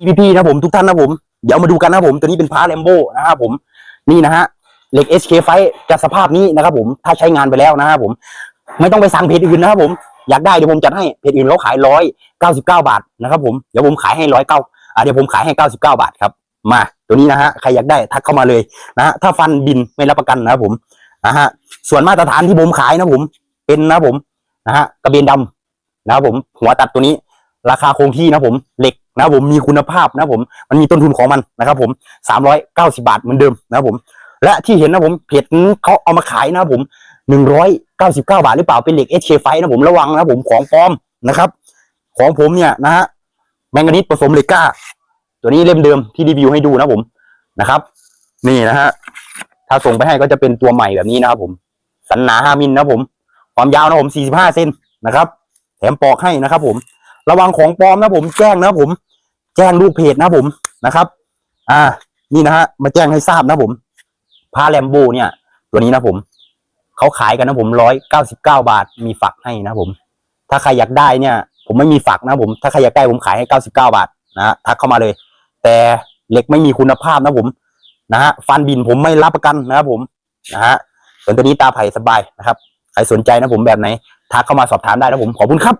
EPP นะผมทุกท่านนะผม เดี๋ยวมาดูกันนะผม ตัวนี้เป็นพาแลมโบนะครับผม นี่นะฮะเหล็ก SK ไฟจะสภาพนี้นะครับผม ถ้าใช้งานไปแล้วนะครับผม ไม่ต้องไปสั่งเพจอื่นนะครับผม อยากได้เดี๋ยวผมจัดให้ เพจอื่นเขาขายร้อยเก้าสิบเก้าบาทนะครับผม เดี๋ยวผมขายให้ร้อยเก้าเดี๋ยวผมขายให้เก้าสิบเก้าบาทครับ มา ตัวนี้นะฮะ ใครอยากได้ทักเข้ามาเลยนะฮะ ถ้าฟันบินไม่รับประกันนะครับผมนะฮะ ส่วนมาตรฐานที่ผมขายนะผม เป็นนะผมนะฮะ กระเบนดำนะครับผม หัวตัดตัวนี้ ราคาคงที่นะผม เหล็ก นะครับผมมีคุณภาพนะผมมันมีต้นทุนของมันนะครับผมสามร้อยเก้าสิบาทเหมือนเดิมนะครับผม และที่เห็นนะผมเพจเขาเอามาขายนะครับผมหนึ่งร้อยเก้าสิบเก้าบาทหรือเปล่าเป็นเหล็กเอชเคไฟนะผมระวังนะผมของปลอมนะครับ ของผมเนี่ยนะฮะแมงกานีสผสมเหล็กก้า ตัวนี้เล่มเดิมที่รีวิวให้ดูนะผมนะครับ นี่นะฮะถ้าส่งไปให้ก็จะเป็นตัวใหม่แบบนี้นะครับผม สันหนาห้ามิลนะผม ความยาวนะผมสี่สิบห้าเซนนะครับ แถมปอกให้นะครับผม ระวังของปลอมนะผมแจ้งนะผม แจ้งลูกเพจนะผมนะครับ อ่า นี่นะฮะมาแจ้งให้ทราบนะผมพาแลมโบเนี่ย ตัวนี้นะผมเขาขายกันนะผมร้อยเก้าสิบเก้าบาทมีฝักให้นะผม ถ้าใครอยากได้เนี่ย ผมไม่มีฝักนะผม ถ้าใครอยากได้ผมขายให้เก้าสิบเก้าบาทนะฮะทักเข้ามาเลย แต่เหล็กไม่มีคุณภาพนะผมนะฮะฟันบินผมไม่รับประกันนะครับผมนะฮะส่วนตัวนี้ตาไผ่สบายนะครับใครสนใจนะผมแบบไหนทักเข้ามาสอบถามได้นะผมขอบคุณครับ